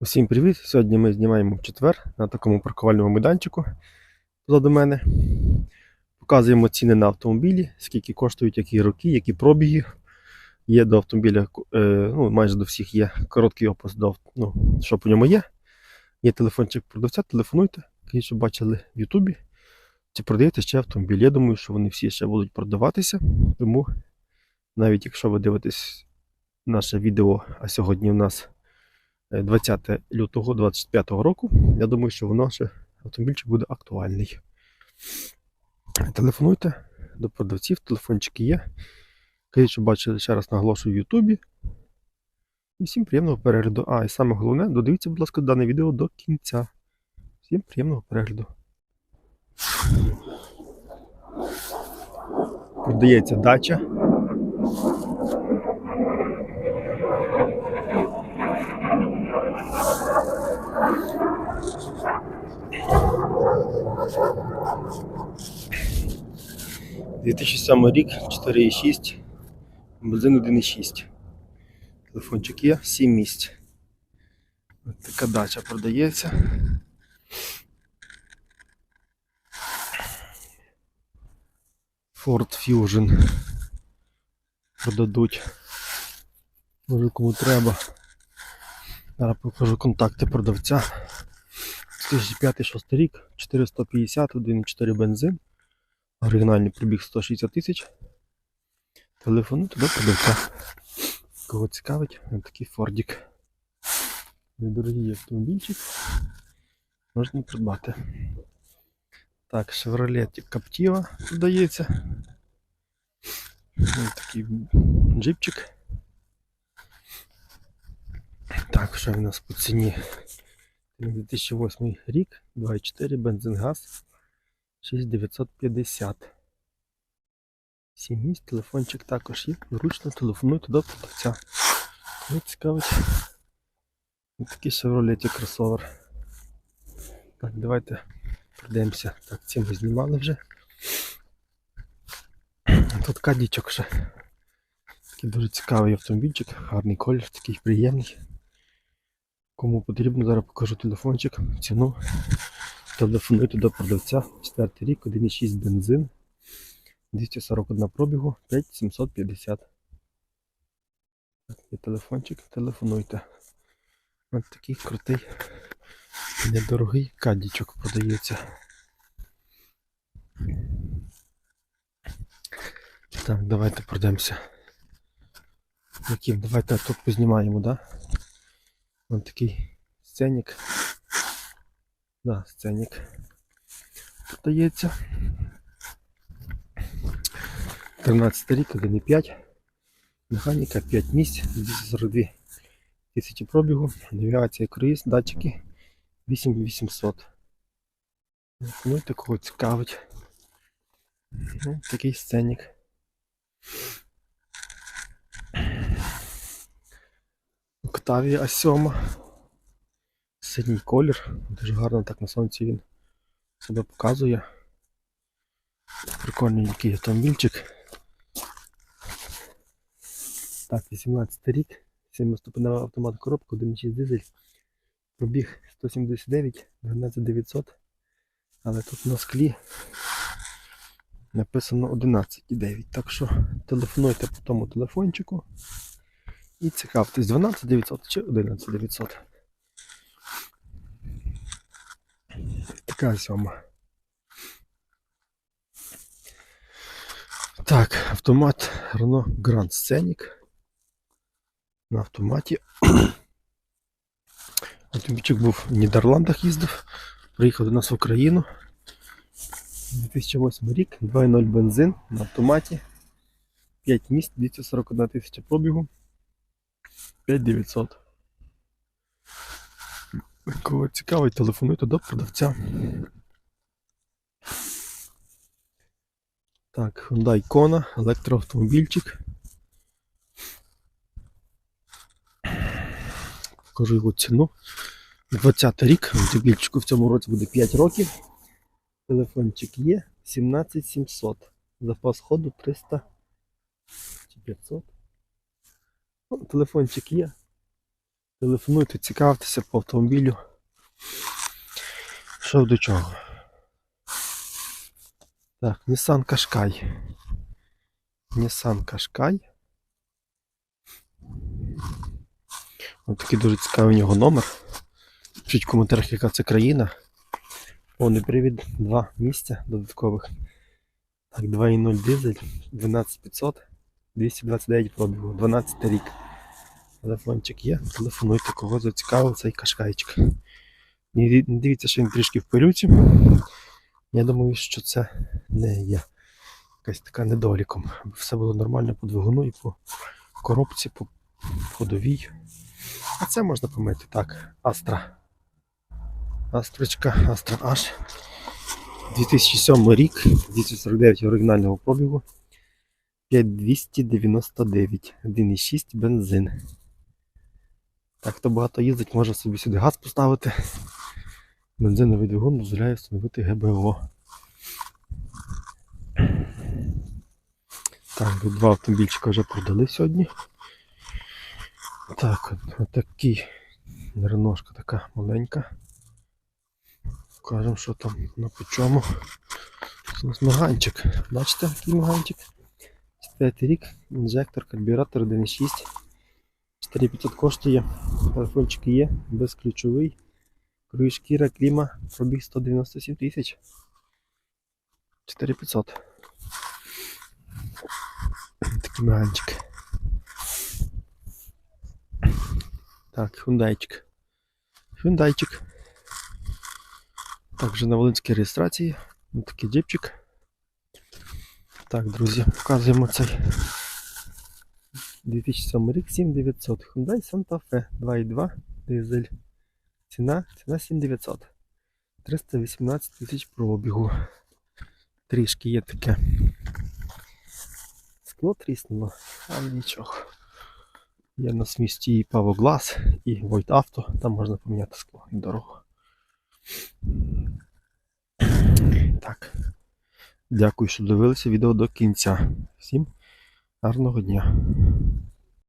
Усім привіт! Сьогодні ми знімаємо в четвер на такому паркувальному майданчику позаду мене. Показуємо ціни на автомобілі, скільки коштують, які роки, які пробіги. Є до автомобіля, е, ну, майже до всіх є короткий опис, до, ну, що по ньому є. Є телефончик продавця, телефонуйте, який що бачили в Ютубі. Чи продаєте ще автомобіль? Я думаю, що вони всі ще будуть продаватися. Тому навіть якщо ви дивитесь наше відео, а сьогодні у нас 20 лютого 2025 року. Я думаю, що воно ще автомобільчик буде актуальний. Телефонуйте до продавців, телефончики є. Кажіть, що бачили ще раз наголошую в Ютубі. І всім приємного перегляду. А, і саме головне, додивіться, будь ласка, дане відео до кінця. Всім приємного перегляду. Продається дача. — 2007 рік, 4,6, бензин 1,6. Телефончик є, 7 місць. Ось така дача продається. Ford Fusion. Продадуть. Може кому треба. Зараз покажу контакти продавця. 2005-2006 рік, 450, 1,4 бензин. Оригінальний пробіг 160 тисяч. Телефонуйте до продавця. Кого цікавить, ось такий Фордік. Недорогий автомобільчик. Можна придбати. Так, Chevrolet Captiva продається. Ось такий джипчик. Так, що в нас по ціні? 2008 рік, 2,4 бензин газ 6950. 7 місць, телефончик також є. Зручно телефонуйте до продавця. Кого цікавить. Ось такий Chevrolet кросовер. Так, давайте пройдемося. Так, ці ми знімали вже. Тут кадічок ще. Такий дуже цікавий автомобільчик, гарний колір, такий приємний. Кому потрібно, зараз покажу телефончик, ціну. Телефонуйте до продавця. Четвертий рік, 1,6 бензин. 241 пробігу, 5750. Так, є телефончик, телефонуйте. Ось такий крутий, недорогий кадічок продається. Так, давайте пройдемося. Яким? Давайте тут познімаємо, да? Ось такий сценік. Да, сценік. Продається. 13 рік, 1,5. Механіка 5 місць, 242 тисячі пробігу, навігація круїз, датчики 8800. Ну, такого цікавить. Ну, такий сценік. Октавія А7. Синій колір. Дуже гарно так на сонці він себе показує. Прикольний який автомобільчик. Так, 18 рік. 7-ступенева автомат коробка, 1.6 дизель. Пробіг 179, 12900. Але тут на склі написано 11,9. Так що телефонуйте по тому телефончику. І цікавтесь 12900 чи 11900. Сьома. Так, автомат Renault Grand Scenic. На автоматі. Автомобільчик був в Нідерландах їздив. Приїхав до нас в Україну. 2008 рік, 2.0 бензин на автоматі. 5 місць, 241 тисяча пробігу. 5900. Кого цікавить, телефонуйте до продавця. Так, Hyundai Kona, електроавтомобільчик. Покажу його ціну. 20 рік, автомобільчику в цьому році буде 5 років. Телефончик є 17700. Запас ходу 300 чи 500. Ну, телефончик є. Телефонуйте, цікавтеся по автомобілю. Що до чого? Так, Nissan Qashqai. Nissan Qashqai. Ось такий дуже цікавий у нього номер. Пишіть в коментарях, яка це країна. Повний привід, два місця додаткових. Так, 2.0 дизель, 12500, 229 пробігу, 12 рік. Телефончик є, телефонуйте, кого зацікавив цей кашкайчик. Дивіться, що він трішки в. Я думаю, що це не є якась така недоліком. Все було нормально по двигуну і по коробці, по ходовій. А це можна помити так. Астра. Астрочка, Астра H. 2007 рік, 249 оригінального пробігу. 5299, 1,6 бензин. Так, хто багато їздить, може собі сюди газ поставити. Бензиновий двигун дозволяє встановити ГБО. Так, два автомобільчика вже продали сьогодні. Так, от, отакий реношка така маленька. Покажемо, що там на по чому. Це у нас маганчик. Бачите, який маганчик? 5 рік, інжектор, карбюратор 1.6. 4500 коштує. Телефончик є, безключовий. Круїз шкіра, кліма, пробіг 197 тисяч. 4500. Такий маганчик. Так, хундайчик. Хундайчик. Так, вже на Волинській реєстрації. Ось такий джипчик. Так, друзі, показуємо цей 2007 рік 7900. Hyundai Santa Fe 2.2 дизель. Ціна, ціна 7900. 318 тисяч пробігу. Трішки є таке. Скло тріснуло, але нічого. Є в нас в місті і Павоглас, і Void Auto, там можна поміняти скло і дорогу. Так. Дякую, що дивилися відео до кінця. Всім гарного дня.